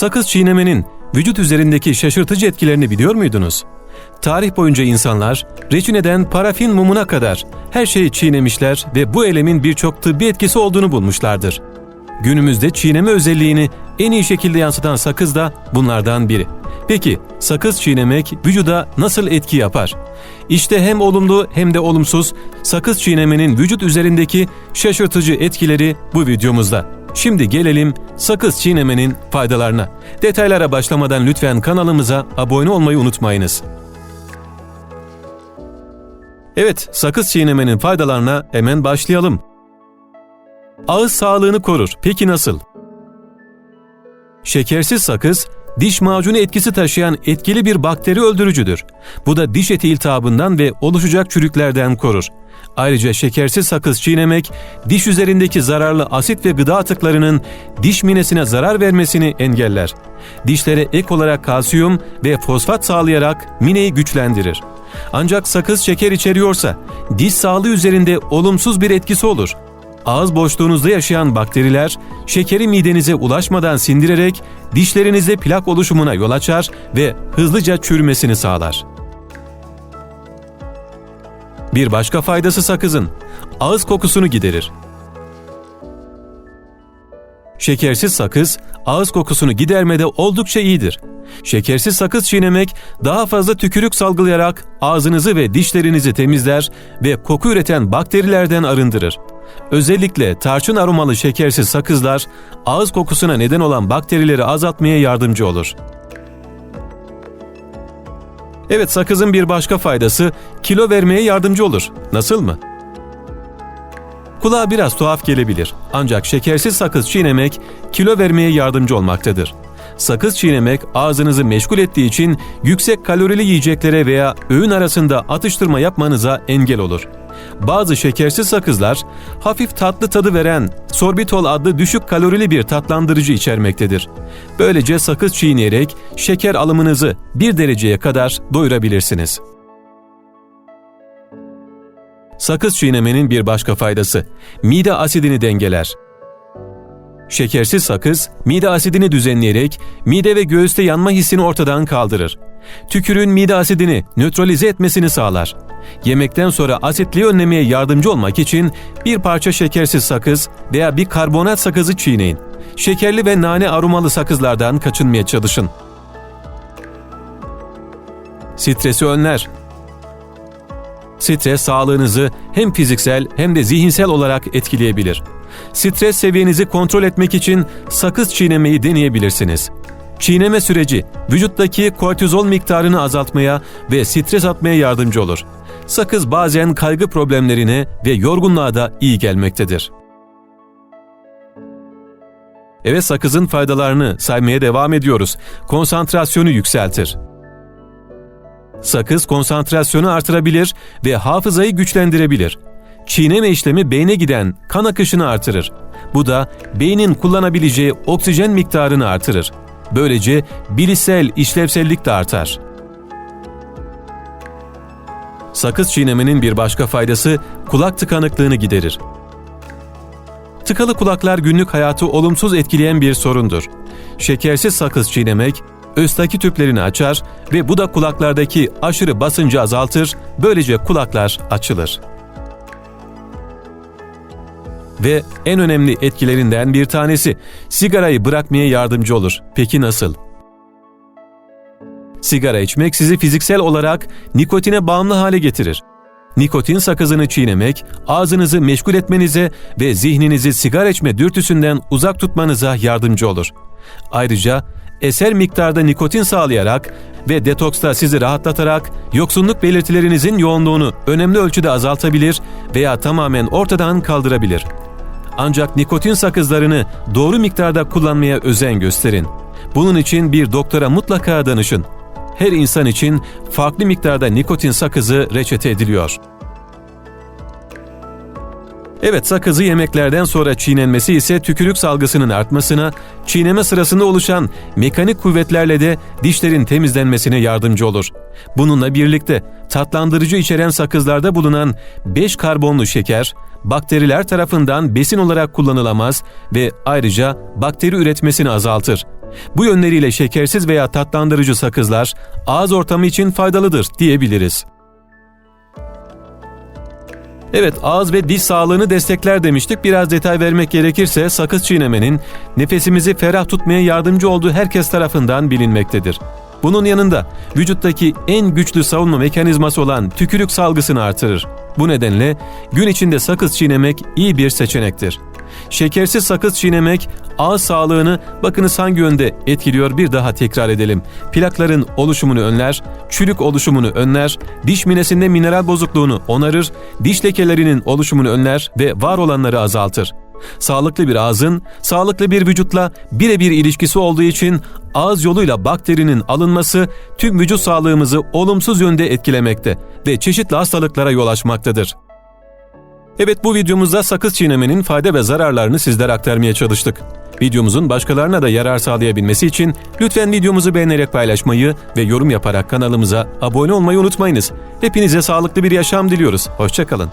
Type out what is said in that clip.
Sakız çiğnemenin vücut üzerindeki şaşırtıcı etkilerini biliyor muydunuz? Tarih boyunca insanlar reçineden parafin mumuna kadar her şeyi çiğnemişler ve bu elemin birçok tıbbi etkisi olduğunu bulmuşlardır. Günümüzde çiğneme özelliğini en iyi şekilde yansıtan sakız da bunlardan biri. Peki sakız çiğnemek vücuda nasıl etki yapar? İşte hem olumlu hem de olumsuz sakız çiğnemenin vücut üzerindeki şaşırtıcı etkileri bu videomuzda. Şimdi gelelim sakız çiğnemenin faydalarına. Detaylara başlamadan lütfen kanalımıza abone olmayı unutmayınız. Evet, sakız çiğnemenin faydalarına hemen başlayalım. Ağız sağlığını korur. Peki nasıl? Şekersiz sakız, diş macunu etkisi taşıyan etkili bir bakteri öldürücüdür. Bu da diş eti iltihabından ve oluşacak çürüklerden korur. Ayrıca şekersiz sakız çiğnemek, diş üzerindeki zararlı asit ve gıda atıklarının diş minesine zarar vermesini engeller. Dişlere ek olarak kalsiyum ve fosfat sağlayarak mineyi güçlendirir. Ancak sakız şeker içeriyorsa diş sağlığı üzerinde olumsuz bir etkisi olur. Ağız boşluğunuzda yaşayan bakteriler şekeri midenize ulaşmadan sindirerek dişlerinizde plak oluşumuna yol açar ve hızlıca çürümesini sağlar. Bir başka faydası sakızın ağız kokusunu giderir. Şekersiz sakız ağız kokusunu gidermede oldukça iyidir. Şekersiz sakız çiğnemek daha fazla tükürük salgılayarak ağzınızı ve dişlerinizi temizler ve koku üreten bakterilerden arındırır. Özellikle tarçın aromalı şekersiz sakızlar ağız kokusuna neden olan bakterileri azaltmaya yardımcı olur. Evet sakızın bir başka faydası kilo vermeye yardımcı olur. Nasıl mı? Kulağa biraz tuhaf gelebilir. Ancak şekersiz sakız çiğnemek kilo vermeye yardımcı olmaktadır. Sakız çiğnemek ağzınızı meşgul ettiği için yüksek kalorili yiyeceklere veya öğün arasında atıştırma yapmanıza engel olur. Bazı şekersiz sakızlar hafif tatlı tadı veren sorbitol adlı düşük kalorili bir tatlandırıcı içermektedir. Böylece sakız çiğneyerek şeker alımınızı bir dereceye kadar doyurabilirsiniz. Sakız çiğnemenin bir başka faydası, mide asidini dengeler. Şekersiz sakız, mide asidini düzenleyerek mide ve göğüste yanma hissini ortadan kaldırır. Tükürüğün mide asidini nötralize etmesini sağlar. Yemekten sonra asitliği önlemeye yardımcı olmak için bir parça şekersiz sakız veya bir karbonat sakızı çiğneyin. Şekerli ve nane aromalı sakızlardan kaçınmaya çalışın. Stresi önler. Stres sağlığınızı hem fiziksel hem de zihinsel olarak etkileyebilir. Stres seviyenizi kontrol etmek için sakız çiğnemeyi deneyebilirsiniz. Çiğneme süreci vücuttaki kortizol miktarını azaltmaya ve stres atmaya yardımcı olur. Sakız bazen kaygı problemlerine ve yorgunluğa da iyi gelmektedir. Evet sakızın faydalarını saymaya devam ediyoruz. Konsantrasyonu yükseltir. Sakız konsantrasyonu artırabilir ve hafızayı güçlendirebilir. Çiğneme işlemi beyne giden kan akışını artırır. Bu da beynin kullanabileceği oksijen miktarını artırır. Böylece bilişsel işlevsellik de artar. Sakız çiğnemenin bir başka faydası kulak tıkanıklığını giderir. Tıkalı kulaklar günlük hayatı olumsuz etkileyen bir sorundur. Şekersiz sakız çiğnemek östaki tüplerini açar ve bu da kulaklardaki aşırı basıncı azaltır, böylece kulaklar açılır. Ve en önemli etkilerinden bir tanesi sigarayı bırakmaya yardımcı olur. Peki nasıl? Sigara içmek sizi fiziksel olarak nikotine bağımlı hale getirir. Nikotin sakızını çiğnemek, ağzınızı meşgul etmenize ve zihninizi sigara içme dürtüsünden uzak tutmanıza yardımcı olur. Ayrıca eser miktarda nikotin sağlayarak ve detoksta sizi rahatlatarak yoksunluk belirtilerinizin yoğunluğunu önemli ölçüde azaltabilir veya tamamen ortadan kaldırabilir. Ancak nikotin sakızlarını doğru miktarda kullanmaya özen gösterin. Bunun için bir doktora mutlaka danışın. Her insan için farklı miktarda nikotin sakızı reçete ediliyor. Evet sakızı yemeklerden sonra çiğnenmesi ise tükürük salgısının artmasına, çiğneme sırasında oluşan mekanik kuvvetlerle de dişlerin temizlenmesine yardımcı olur. Bununla birlikte tatlandırıcı içeren sakızlarda bulunan 5 karbonlu şeker, bakteriler tarafından besin olarak kullanılamaz ve ayrıca bakteri üretmesini azaltır. Bu yönleriyle şekersiz veya tatlandırıcı sakızlar ağız ortamı için faydalıdır diyebiliriz. Evet ağız ve diş sağlığını destekler demiştik. Biraz detay vermek gerekirse sakız çiğnemenin nefesimizi ferah tutmaya yardımcı olduğu herkes tarafından bilinmektedir. Bunun yanında vücuttaki en güçlü savunma mekanizması olan tükürük salgısını artırır. Bu nedenle gün içinde sakız çiğnemek iyi bir seçenektir. Şekersiz sakız çiğnemek ağız sağlığını bakınız hangi yönde etkiliyor bir daha tekrar edelim. Plakların oluşumunu önler, çürük oluşumunu önler, diş minesinde mineral bozukluğunu onarır, diş lekelerinin oluşumunu önler ve var olanları azaltır. Sağlıklı bir ağzın, sağlıklı bir vücutla birebir ilişkisi olduğu için ağız yoluyla bakterinin alınması tüm vücut sağlığımızı olumsuz yönde etkilemekte ve çeşitli hastalıklara yol açmaktadır. Evet bu videomuzda sakız çiğnemenin fayda ve zararlarını sizlere aktarmaya çalıştık. Videomuzun başkalarına da yarar sağlayabilmesi için lütfen videomuzu beğenerek paylaşmayı ve yorum yaparak kanalımıza abone olmayı unutmayınız. Hepinize sağlıklı bir yaşam diliyoruz. Hoşçakalın.